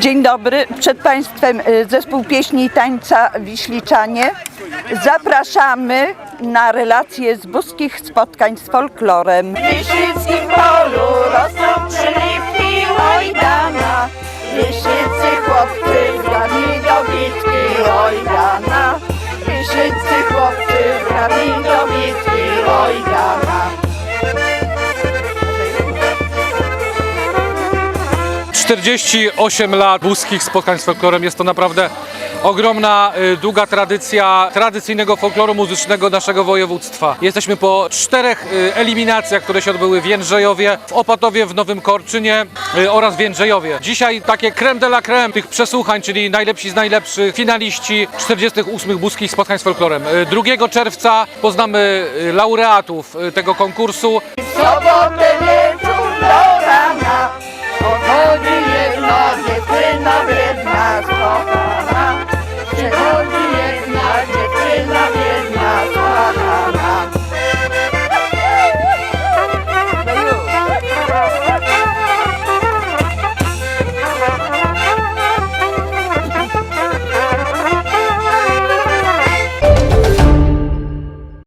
Dzień dobry, przed Państwem y, zespół pieśni i tańca Wiśliczanie. Zapraszamy na relacje z buskich spotkań z folklorem. W Wiszyckim polu rosną przylipki ojdana, Wiszycy chłopcy z grami dobitki ojdana, Wiszycy chłopcy z grami dobitki ojdana. 48 lat buskich spotkań z folklorem. Jest to naprawdę ogromna, y, długa tradycja tradycyjnego folkloru muzycznego naszego województwa. Jesteśmy po czterech y, eliminacjach, które się odbyły w Jędrzejowie, w Opatowie, w Nowym Korczynie y, oraz w Jędrzejowie. Dzisiaj takie creme de la creme tych przesłuchań, czyli najlepsi z najlepszych finaliści 48 buskich spotkań z folklorem. Y, 2 czerwca poznamy laureatów tego konkursu. Sobotę